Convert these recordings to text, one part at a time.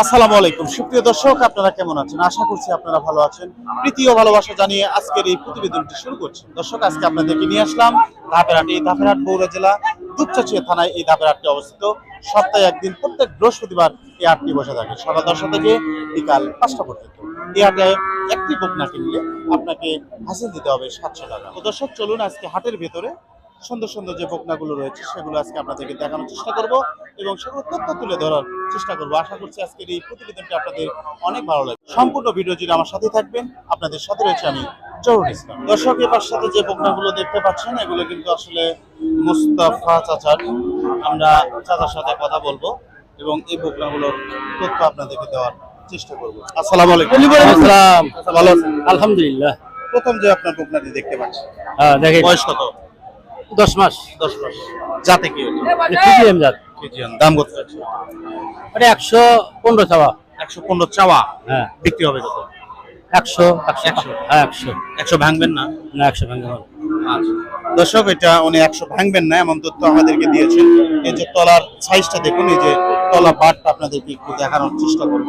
আসসালামু আলাইকুম। সুপ্রিয় দর্শক, আপনারা কেমন আছেন? আশা করছি আপনারা ভালো আছেন। প্রীতি ও ভালোবাসা জানিয়ে আজকের এই প্রতিবেদনটি শুরু করছি। দর্শক, আজকে আপনাদেরকে নিয়ে আসলাম ধাপেরহাট, এই ধাপেরহাট বৌরা জেলা, দুপচাচিয়া থানায় এই ধাপেরহাটটি অবস্থিত। সপ্তাহে একদিন, প্রত্যেক বৃহস্পতিবার এই আটটি বসে থাকে। সকাল দশটা থেকে বিকাল পাঁচটা পর্যন্ত। এই হাটে একটি বকনা কিনলে আপনাকে হাসিল দিতে হবে সাতশো টাকা। তো দর্শক, চলুন আজকে হাটের ভেতরে সুন্দর সুন্দর যে বকনাগুলো রয়েছে সেগুলো আজকে আপনাদেরকে দেখানোর চেষ্টা করব এবং সেগুলো তথ্য তুলে ধরার চেষ্টা করব। আশা করছি আজকের এই প্রতিবেদনটি আপনাদের অনেক ভালো লাগবে। সম্পূর্ণ ভিডিও জুড়ে আমার সাথে থাকবেন। আপনাদের সাথে রয়েছে আমি জরুর ইসলাম। দর্শক এবার সাথে যে বকনাগুলো দেখতে পাচ্ছেন এগুলো কিন্তু আসলে মুস্তাফা চাচার। আমরা চাচার সাথে কথা বলব এবং এই বকনাগুলোর তথ্য আপনাদেরকে দেওয়ার চেষ্টা করব। আসসালামু আলাইকুম। আসসালাম। ভালো আছেন? আলহামদুলিল্লাহ। প্রথম যে আপনার বকনাটি দেখতে পাচ্ছি। হ্যাঁ বয়স কত? দশ মাস। দশ মাস। যাতে কি হলো? ফিজিএম জাত। কেজিয়ান দাম কত আছে ওটা একশো পনেরো চাওয়া। একশো পনেরো চাওয়া। হ্যাঁ। বিক্রি হবে কত? একশো একশো। হ্যাঁ একশো। একশো ভাঙবেন না? না একশো ভাঙে হবে। দর্শক এটা উনি একশো ভাঙবেন না এমন তথ্য আমাদেরকে দিয়েছেন। এই যে তলার সাইজটা দেখুন এই যে তলা পাটটা আপনাদেরকে একটু দেখানোর চেষ্টা করব।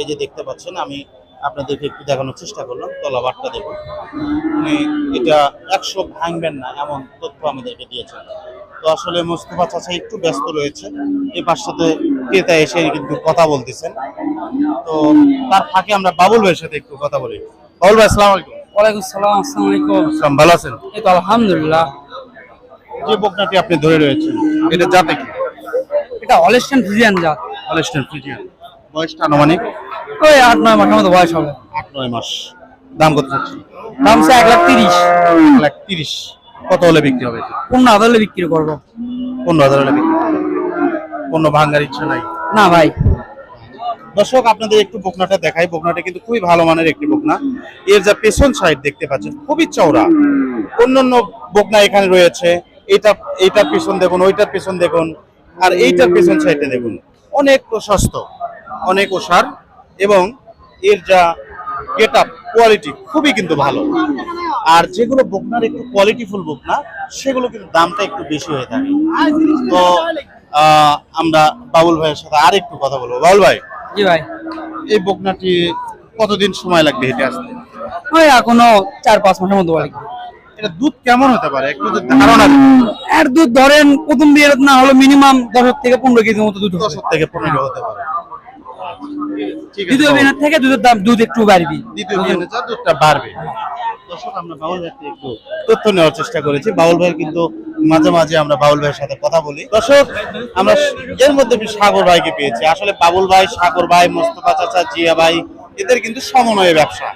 এই যে দেখতে পাচ্ছেন আমি আপনাদেরকে একটু দেখানোর চেষ্টা করলাম তলা বাটটা দেখুন। উনি এটা একশো ভাঙবেন না এমন তথ্য আমাদেরকে দিয়েছেন। তো আসলে মোস্তফা চাচা একটু ব্যস্ত রয়েছে এই পাশটাতে ক্রেতা এসে কিন্তু কথা বলতেছেন। তো তার ফাঁকে আমরা বাবুল ভাইয়ের সাথে একটু কথা বলি। বাবুল ভাই আসসালামু আলাইকুম। ওয়ালাইকুম সালাম আসসালামু আলাইকুম। আসসালাম ভালো আছেন? এই তো আলহামদুলিল্লাহ। যে বকনাটি আপনি ধরে রয়েছেন এটা জাতে কি? এটা হলেস্টান ফ্রিজিয়ান জাত। Holstein Friesian. বয়সটা আনুমানিক? ওই আট নয় মাসের মতো বয়স হবে? আট নয় মাস। দাম কত দাম এক লাখ তিরিশ। এক লাখ তিরিশ। কত হলে বিক্রি হবে? পনেরো আদালে বিক্রি করব। পনেরো হাজার হলে বিক্রি। পনেরো ভাঙ্গার ইচ্ছা নাই। না ভাই। দর্শক আপনাদের একটু বকনাটা দেখাই। বকনাটা কিন্তু খুবই ভালো মানের একটি বকনা। এর যা পেছন সাইড দেখতে পাচ্ছেন খুবই চওড়া। অন্যান্য বকনা এখানে রয়েছে। এটা এইটার পেছন দেখুন ওইটার পেছন দেখুন আর এইটার পেছন সাইডটা দেখুন। অনেক প্রশস্ত অনেক ওষার। এবং এর যা গেট আপ কোয়ালিটি খুবই কিন্তু ভালো। আর যেগুলো বকনার একটু কোয়ালিটিফুল বকনা সেগুলো কিন্তু দামটা একটু বেশি হয়ে থাকে। তো আমরা বাবুল ভাইয়ের সাথে আর একটু কথা বলব। বাবুল ভাই জি ভাই। এই বকনাটি কতদিন সময় লাগবে হেঁটে আসতে? ওই এখনও চার পাঁচ মাসের মতো বলে এটা দুধ কেমন হতে পারে? একটু ধারণা। এর দুধ ধরেন প্রথম বিয়ে না হলো মিনিমাম দশ থেকে পনেরো কেজি মতো দুধ দশ থেকে পনেরো হতে পারে। দ্বিতীয় বিয়ের থেকে দুধের দাম দুধ একটু বাড়বি। দ্বিতীয় বিয়ে যা দুধটা বাড়বে। দর্শক আমরা বাউল ভাই একটু তথ্য নেওয়ার চেষ্টা করেছি। বাউল ভাইয়ের কিন্তু মাঝে মাঝে আমরা বাউল ভাইয়ের সাথে কথা বলি। দর্শক আমরা এর মধ্যে সাগর ভাইকে পেয়েছি। আসলে বাবুল ভাই সাগর ভাই মোস্তফা চাচা জিয়া ভাই এদের কিন্তু সমন্বয়ে ব্যবসা।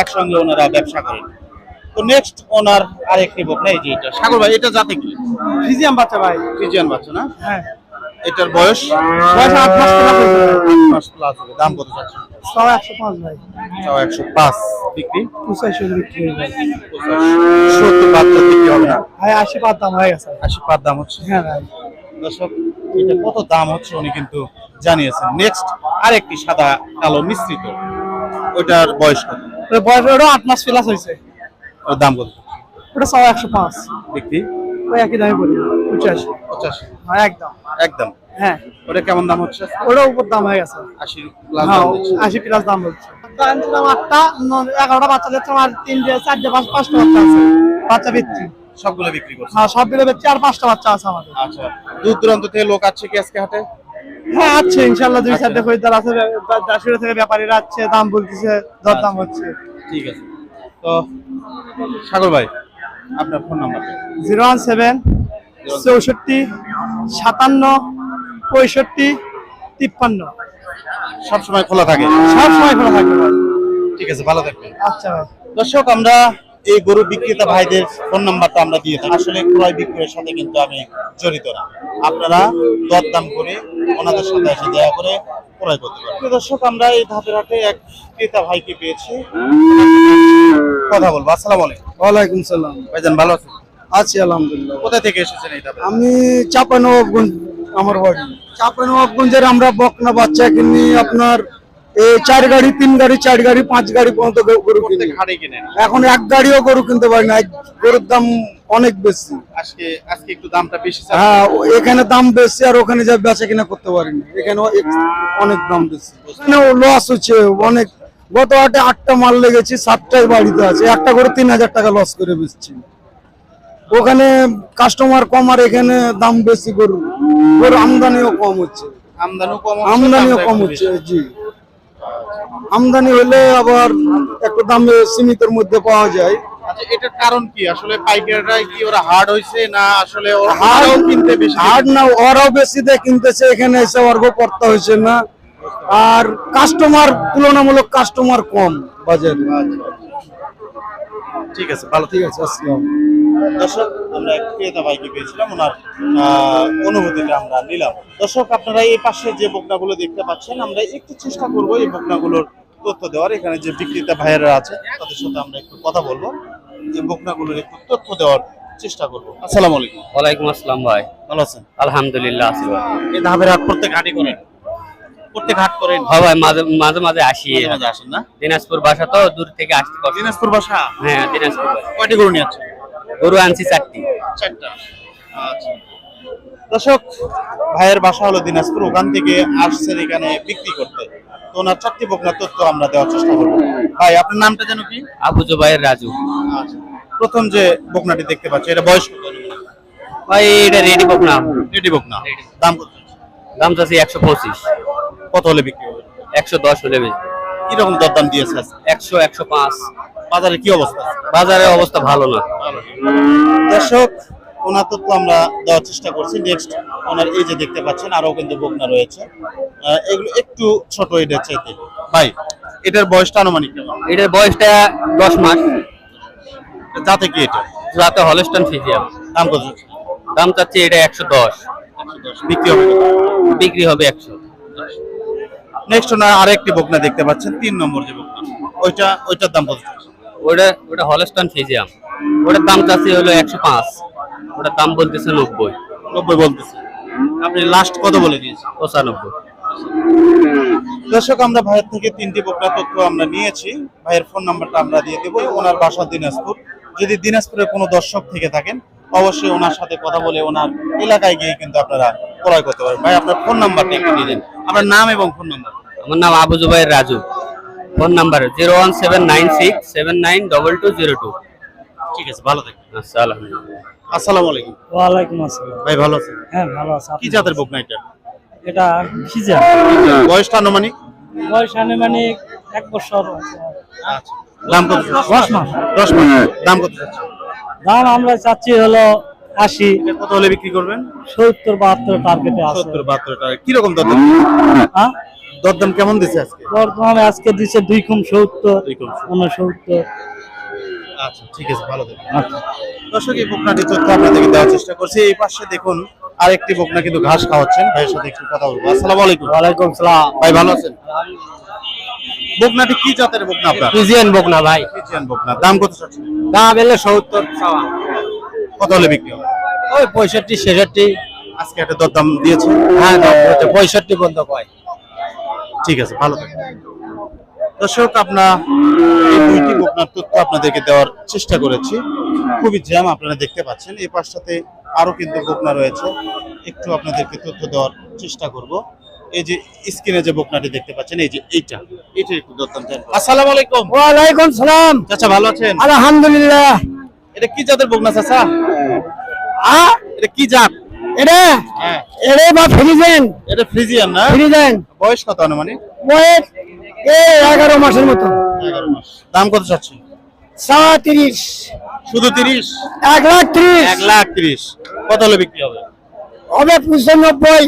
একসঙ্গে ওনারা ব্যবসা করেন। তো নেক্সট ওনার আরেকটি বকনা এই যে এটা সাগর ভাই এটা জাতে কি? ফ্রিজিয়াম বাচ্চা ভাই। ফ্রিজিয়ান বাচ্চা না? হ্যাঁ। এটার বয়স? বয়স আট মাস প্লাস প্লাস হবে। দাম কত চাচ্ছেন? সব একশো পাঁচ ভাই। চাও একশো পাঁচ। বিক্রি? পঁচাশি বিক্রি সত্তর বাচ্চা বিক্রি হবে না? ভাই আশি পাঁচ দাম হয়ে গেছে। আশি পার দাম হচ্ছে? হ্যাঁ ভাই। দর্শক এটা কত দাম হচ্ছে উনি কিন্তু জানিয়েছেন। নেক্সট আরেকটি সাদা কালো মিশ্রিত। ওটার বয়স কত? বয়স ওটা আট মাস প্লাস হয়েছে। ওর দাম কত? ওটা সব একশো পাঁচ। বিক্রি? ওই একই দামে বলি পঁচাশি। পঁচাশি। হ্যাঁ একদম। একদম। হ্যাঁ। ওটা কেমন দাম হচ্ছে? ওটা উপর দাম হয়ে গেছে। আশি প্লাস হ্যাঁ দাম আশি প্লাস দাম বলছে আনছিলাম আটটা এগারোটা বাচ্চা আর তিনটে চারটে পাঁচ পাঁচটা বাচ্চা আছে। বাচ্চা সবগুলো বিক্রি করছে? হ্যাঁ সব মিলে আর পাঁচটা বাচ্চা আছে আমাদের। আচ্ছা। দূর দূরান্ত থেকে লোক আছে কি আজকে হাটে? হ্যাঁ আছে ইনশাল্লাহ দুই আচ্ছা। চারটে খরিদ্দার আছে দাসুরে থেকে ব্যাপারীরা আছে দাম বলতেছে দর দাম হচ্ছে। ঠিক আছে। তো সাগর ভাই আপনার phone number zero one seven চৌষট্টি সাতান্ন পঁয়ষট্টি তিপ্পান্ন। সবসময় খোলা থাকে। সবসময় খোলা থাকে ঠিক আছে ভালো থাকবেন। আচ্ছা ভাই। দর্শক আমরা এই গরু বিক্রেতা ভাইদের ফোন নাম্বারটা আমরা দিয়ে থাকি আসলে ক্রয় বিক্রয়ের সাথে কিন্তু আমি জড়িত না। আপনারা দরদাম করে ওনাদের সাথে এসে দয়া করে ক্রয় করতে পারেন দর্শক আমরা এই ধাপের হাটে এক ক্রেতা ভাইকে পেয়েছি। কথা বলব আসসালামু আলাইকুম। ওয়ালাইকুম সালাম। ভাইজান ভালো আছেন? আছি আলহামদুলিল্লাহ। কোথা থেকে এসেছেন আমি চাপানবাবগঞ্জ আমার বাড়ি। চাপানবাবগঞ্জের আমরা বকনা বাচ্চা কিনি আপনার এই চার গাড়ি তিন গাড়ি চার গাড়ি পাঁচ গাড়ি পর্যন্ত গরু- কিনি। এখন এক গাড়িও গরু কিনতে পারি না গরুর দাম অনেক বেশি। আজকে আজকে একটু দামটা বেশি হ্যাঁ এখানে দাম বেশি আর ওখানে যা বেচা কিনা করতে পারিনি এখানে অনেক দাম বেশি। এখানে লস হচ্ছে অনেক গত হাটে আটটা মাল লেগেছে সাতটাই বাড়িতে আছে। একটা করে তিন হাজার টাকা লস করে বেচছি। ওখানে কাস্টমার কম আর এখানে দাম বেশি গরু। গরু আমদানিও কম হচ্ছে। আমদানিও কম হচ্ছে, জি। আমদানি হলে আবার একটু দামে সীমিতের মধ্যে পাওয়া যায়। আচ্ছা এটার কারণ কি? আসলে পাইকাররাই কি ওরা হার্ড হইছে না আসলে ওরা হাট কিনতে বেশি হাট না ওরাও বেশি দিয়ে কিনতেছে এখানে এসে অর্ঘ করতে হয়েছে না। আর কাস্টমার তুলনামূলক কাস্টমার কম। বাজারে ঠিক আছে ভালো ঠিক আছে আসসালাম দর্শক আমরা এক ক্রেতা ভাইকে পেয়েছিলাম ওনার অনুভূতিটা আমরা নিলাম। দর্শক আপনারা এই পাশে যে বকনাগুলো দেখতে পাচ্ছেন আমরা একটু চেষ্টা করব এই বকনাগুলোর তথ্য দেওয়ার। এখানে যে বিক্রেতা ভাইয়েরা আছে তাদের সাথে আমরা একটু কথা বলব। এই বকনাগুলোর একটু তথ্য দেওয়ার চেষ্টা করব। আসসালামু আলাইকুম। ওয়ালাইকুম আসসালাম ভাই। ভালো আছেন? আলহামদুলিল্লাহ আছি ভাই। এই ধাপের হাট প্রত্যেক হাটই করেন। প্রত্যেক হাট করেন? হ্যাঁ ভাই মাঝে মাঝে মাঝে আসি। মাঝে মাঝে আসেন না? দিনাজপুর বাসা তো দূর থেকে আসতে কষ্ট। দিনাজপুর বাসা? হ্যাঁ দিনাজপুর বাসা। কয়টি গরু নিয়ে আছেন গরু আনছি চারটি। চারটা। আচ্ছা। দর্শক ভাইয়ের বাসা হলো দিনাজপুর ওখান থেকে আসছেন এখানে বিক্রি করতে। তো ওনার চারটি বকনার তথ্য আমরা দেওয়ার চেষ্টা করব। ভাই আপনার নামটা যেন কি? আবু জুবাইর রাজু। আচ্ছা। প্রথম যে বকনাটি দেখতে পাচ্ছি এটা বয়স কত? ভাই এটা রেডি বক না রেডি বকনা। দাম কত? দাম চাচ্ছি একশো পঁচিশ। কত হলে বিক্রি হবে? একশো দশ হলে বেশি। কীরকম দরদাম দিয়েছে একশো একশো পাঁচ। বাজারে কি অবস্থা? বাজারের অবস্থা ভালো না। দর্শক ওনার তো আমরা দেওয়ার চেষ্টা করছি। নেক্সট ওনার এই যে দেখতে পাচ্ছেন আরও কিন্তু বকনা রয়েছে। এগুলো একটু ছোট এটার চাইতে। ভাই এটার বয়সটা আনুমানিক এটার বয়সটা দশ মাস। যাতে কি এটা? যাতে হলস্টন ফিজিয়াম। দাম কত দাম চাচ্ছি এটা একশো দশ। বিক্রি হবে বিক্রি হবে একশো। নেক্সট ওনার আরেকটি বকনা দেখতে পাচ্ছেন তিন নম্বর যে বকনা। ওইটা ওইটার দাম কত ওটা ওটা হলস্টন ফিজিয়াম ওটার দাম চাচ্ছি হলো একশো পাঁচ। ওটার দাম বলতেছে নব্বই। নব্বই বলতেছে। আপনি লাস্ট কত বলে দিয়েছেন? পঁচানব্বই। দর্শক আমরা ভাইয়ের থেকে তিনটি বকরা তথ্য আমরা নিয়েছি। ভাইয়ের ফোন নাম্বারটা আমরা দিয়ে দেবো। ওনার বাসা দিনাজপুর। যদি দিনাজপুরে কোনো দর্শক থেকে থাকেন অবশ্যই ওনার সাথে কথা বলে ওনার এলাকায় গিয়ে কিন্তু আপনারা ক্রয় করতে পারবেন। ভাই আপনার ফোন নাম্বারটা একটু দিয়ে দেন। আপনার নাম এবং ফোন নাম্বার আমার নাম Abu Zubair Raju. Phone number zero one seven nine six seven nine double two zero two ঠিক আছে ভালো থাকবেন। আচ্ছা আলহামদুলিল্লাহ। আসসালামু আলাইকুম। ওয়ালাইকুম আসসালাম। ভাই ভালো আছেন? হ্যাঁ ভালো আছে। কি জাতের বকনা এটা? এটা খিজা। বয়সটা আনুমানিক? বয়স আনুমানিক এক বছর আচ্ছা। দাম কত? দশ মাস। দশ মাস। দাম কত দাম আমরা চাচ্ছি হলো আশি। কত হলে বিক্রি করবেন? সত্তর বাহাত্তর টার্গেটে আছে। সত্তর বাহাত্তর টাকা কীরকম দরদাম? হ্যাঁ? দরদাম কেমন দিচ্ছে আজকে? বর্তমানে আজকে দিচ্ছে দুই কম সত্তর উনসত্তর। আচ্ছা ঠিক আছে ভালো থাকবেন। দর্শক এই বকনাটি তথ্য আপনাদেরকে দেওয়ার চেষ্টা করছি। এই পাশে দেখুন আরেকটি বকনা কিন্তু ঘাস খাওয়াচ্ছেন। ভাইয়ের সাথে একটু কথা বলব। আসসালামু আলাইকুম। ওয়ালাইকুম সালাম। ভাই ভালো আছেন? বকনাটি কি জাতের বকনা আপনার? ফিজিয়ান বক না ভাই। ফ্রিজিয়ান বকনা। দাম কত চাচ্ছেন? দাম এলে সত্তর। কত হলে বিক্রি হবে? ওই পঁয়ষট্টি ছেষট্টি। আজকে একটা দরদাম দিয়েছে। হ্যাঁ পঁয়ষট্টি পর্যন্ত কয়। ঠিক আছে ভালো থাকবেন। দর্শক আপনার এই দুইটি বকনার তথ্য আপনাদেরকে দেওয়ার চেষ্টা করেছি। খুবই জ্যাম আপনারা দেখতে পাচ্ছেন। এই পাশটাতে আরও কিন্তু বকনা রয়েছে। একটু আপনাদেরকে তথ্য দেওয়ার চেষ্টা করব। এই যে স্ক্রিনে যে বকনাটি দেখতে পাচ্ছেন এই যে এইটা এটা একটু দত্তান আসসালামু আলাইকুম। ওয়ালাইকুম সালাম। চাচা ভালো আছেন? আলহামদুলিল্লাহ। এটা কি জাতের বকনা চাচা? আ? এটা কি জাত? এটা? হ্যাঁ। এরে বা ফ্রিজেন এটা ফ্রিজিয়ান না? ফ্রিজেন বয়স কত আনুমানিক? বয়স এই এগারো মাসের মতো। এগারো মাস। দাম কত চাচ্ছেন? সা তিরিশ শুধু তিরিশ? এক লাখ ত্রিশ। এক লাখ তিরিশ। কত হলে বিক্রি হবে? হবে পঁচানব্বই।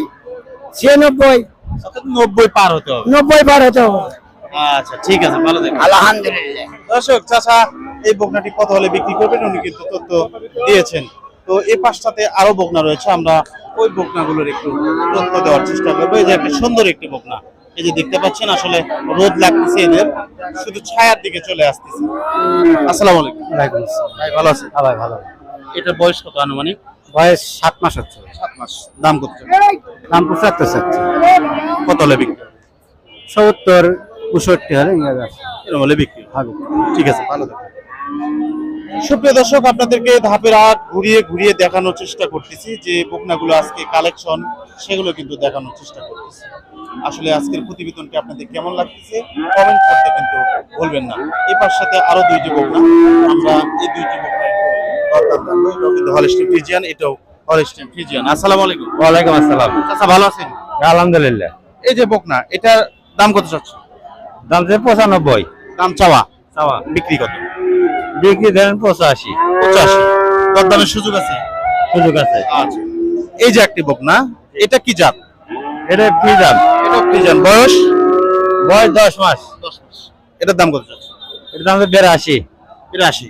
ছিয়ানব্বই। নব্বই পার হতে হবে। নব্বই বার হতে হবে। আচ্ছা ঠিক আছে ভালো থাকবেন আলহামদুলিল্লাহ। দর্শক চাচা এই বকনাটি কত হলে বিক্রি করবেন? উনি কিন্তু তথ্য দিয়েছেন। তো এই পাশটাতে আরও বকনা রয়েছে আমরা ওই বকনাগুলোর একটু তথ্য দেওয়ার চেষ্টা করব। এই যে একটা সুন্দর একটি বকনা এই যে দেখতে পাচ্ছেন আসলে রোদ লাগতেছে এদের শুধু ছায়ার দিকে চলে আসতেছে। আসসালামু আলাইকুম। ভাই ভালো আছেন? ভাই ভালো। এটার বয়স কত আনুমানিক? বয়স সাত মাস হচ্ছে। সাত মাস। দাম কত? দাম পঁচাত্তর চাচ্ছে কত হলে বিক্রি? সত্তর পঁয়ষট্টি হলে এরকম হলে বিক্রি। হবে। ঠিক আছে ভালো সুপ্রিয় দর্শক আপনাদেরকে ধাপের হাট ঘুরিয়ে ঘুরিয়ে দেখানোর চেষ্টা করতেছি। যে বকনাগুলো আজকে কালেকশন সেগুলো কিন্তু দেখানোর চেষ্টা করতেছি। আসলে আজকের প্রতিবেদনটি আপনাদের কেমন লাগতেছে কমেন্ট করতে কিন্তু ভুলবেন না। এই পাশ সাথে আরও দুইটি বকনা আমরা এই দুইটি বকনা হলস্টিন ফ্রিজিয়ান এটাও ফ্রিজিয়ান আসসালামু আলাইকুম। ওয়ালাইকুম আসসালাম। চাচা ভালো আছেন? আলহামদুলিল্লাহ। এই যে বকনা এটার দাম কত চাচ্ছে দাম যে পঁচানব্বই। দাম চাওয়া? চাওয়া। বিক্রি কত? বিক্রি ধরেন পঁচাশি। পঁচাশি। দরদামের সুযোগ আছে? সুযোগ আছে। আচ্ছা। এই যে একটি বকনা এটা কি জাত? এটা বয়স? বয়স দশ মাস। দশ মাস। এটার দাম কত চাচ্ছে এটার দাম বিরাশি। আশি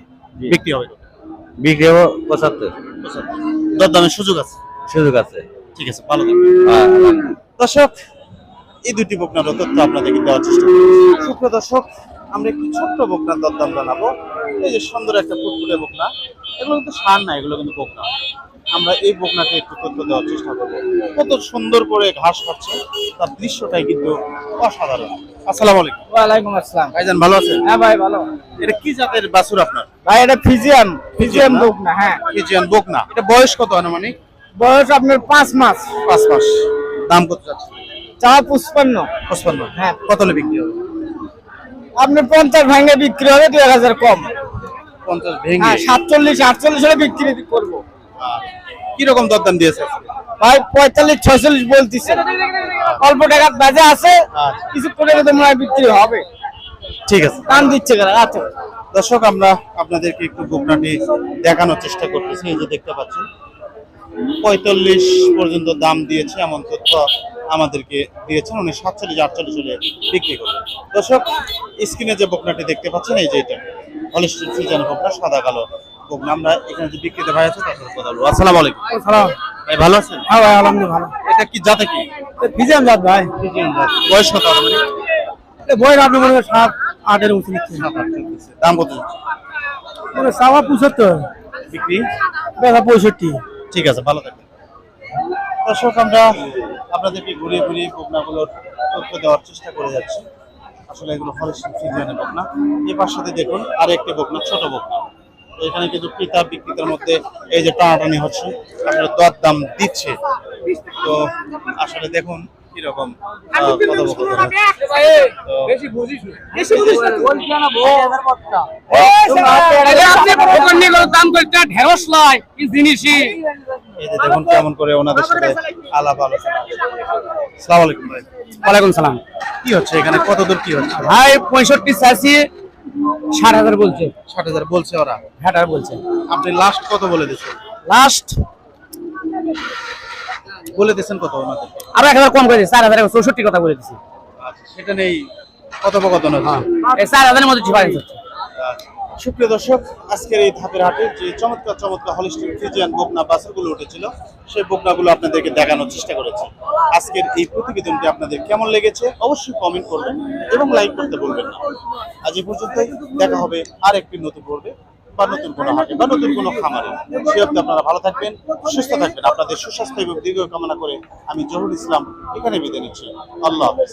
বিক্রি হবে? বিক্রি হব পঁচাত্তর। পঁচাত্তর। দরদামের সুযোগ আছে? সুযোগ আছে। ঠিক আছে ভালো থাকবেন। হ্যাঁ, দর্শক এই দুটি বকনার তথ্য আপনাদেরকে দেওয়ার চেষ্টা করছি দর্শক আমরা একটি ছোট্ট বকনার দরদাম জানাব। এই যে সুন্দর একটা ফুটফুটে বকনা এগুলো কিন্তু সার না এগুলো কিন্তু বকনা। আমরা এই বকনাকে একটু তথ্য দেওয়ার চেষ্টা করব। কত সুন্দর করে ঘাস খাচ্ছে তার দৃশ্যটাই কিন্তু অসাধারণ। আসসালামু আলাইকুম। ওয়ালাইকুম আসসালাম। ভাইজান ভালো আছেন? হ্যাঁ ভাই ভালো। এটা কি জাতের বাছুর আপনার? ভাই এটা ফিজিয়াম ফিজিয়াম বুক না? হ্যাঁ। ফিজিয়ান বকনা। এটা বয়স কত আনুমানিক? বয়স আপনার পাঁচ মাস। পাঁচ মাস। দাম কত যাচ্ছে? চা পুষ্পান্ন পঁচপান্ন। হ্যাঁ। কত হলে বিক্রি হবে? আপনার পঞ্চাশ ভাঙে বিক্রি হবে দুই হাজার কম। পঞ্চাশ ভেঙে। হ্যাঁ সাতচল্লিশ আটচল্লিশ হলে বিক্রি করব। কি রকম দরদাম দিয়েছে ভাই পঁয়তাল্লিশ ছয়চল্লিশ বলতেছে। অল্প টাকার বাজে আছে আচ্ছা। কিছু করে তো মনে হয় বিক্রি হবে। ঠিক আছে। দাম দিচ্ছে আচ্ছা দর্শক আমরা আপনাদেরকে একটু গোপনাটি দেখানোর চেষ্টা করতেছি। এই যে দেখতে পাচ্ছেন পঁয়তাল্লিশ পর্যন্ত দাম দিয়েছে এমন তথ্য আমাদেরকে দিয়েছেন। উনি সাতচল্লিশ আটচল্লিশ হলে বিক্রি করবেন। দর্শক স্ক্রিনে যে বকনাটি দেখতে পাচ্ছেন এই যে এটা। হলিস্টিন ফ্রিজানের বকনা সাদা কালো বকনা আমরা এখানে যে বিক্রিতে ভাই আছে তার সাথে কথা বলব। আসসালামু আলাইকুম। ভাই ভালো আছেন? হ্যাঁ ভাই আলহামদুলিল্লাহ ভালো। এটা কি জাতে কি? ফিজিয়াম জাত ভাই। বয়স কত মানে বই আপনি মনে হয় সাত আটের উঁচু নিচ্ছে দাম কত? মানে সাওয়া পঁচাত্তর। বিক্রি? বেলা পঁয়ষট্টি। ঠিক আছে ভালো থাকবেন। দর্শক আমরা আপনাদেরকে ঘুরিয়ে ঘুরিয়ে বকনাগুলোর তথ্য দেওয়ার চেষ্টা করে যাচ্ছি। আসলে এগুলো ফরেস্ট সিজনের বকনা। এই পাশাতে দেখুন আর একটি বকনা ছোট বকনা। এখানে কিন্তু ক্রেতা বিক্রেতার মধ্যে এই যে টানাটানি হচ্ছে আসলে দর দাম দিচ্ছে। তো আসলে দেখুন কীরকম? দেখুন কেমন করে ওনাদের সাথে আলাপ আলোচনা। সালাম আলাইকুম ভাই। ওয়ালাইকুম সালাম। কি হচ্ছে এখানে? কত দূর কি হচ্ছে? ভাই পঁয়ষট্টি চাষি ষাট হাজার বলছে। ষাট হাজার বলছে ওরা? হাজার বলছে। আপনি লাস্ট কত বলে দিচ্ছেন? লাস্ট বলে দিচ্ছেন কত ওনাদেরকে আরও এক হাজার কম করে চার হাজার চৌষট্টি কথা বলে দিচ্ছি আচ্ছা সেটা নেই কথোপকথন হচ্ছে চার হাজারের মধ্যে ডিফারেন্স হচ্ছে। আচ্ছা। সুপ্রিয় দর্শক আজকের এই ধাপের হাটে যে চমৎকার চমৎকার হলিস্টিক ফ্রিজিয়ান বকনা বাছুরগুলো উঠেছিল সেই বকনাগুলো আপনাদেরকে দেখানোর চেষ্টা করেছি। আজকের এই প্রতিবেদনটি আপনাদের কেমন লেগেছে অবশ্যই কমেন্ট করবেন এবং লাইক করতে বলবেন না। আজ এই পর্যন্তই দেখা হবে আর একটি নতুন পর্বে। বা নতুন কোনো হাটে বা নতুন কোনো খামারে। সে অব্দি আপনারা ভালো থাকবেন, সুস্থ থাকবেন। আপনাদের সুস্বাস্থ্য এবং দীর্ঘ কামনা করে আমি জহুর ইসলাম এখানে বিদায় নিচ্ছি। আল্লাহ হাফেজ।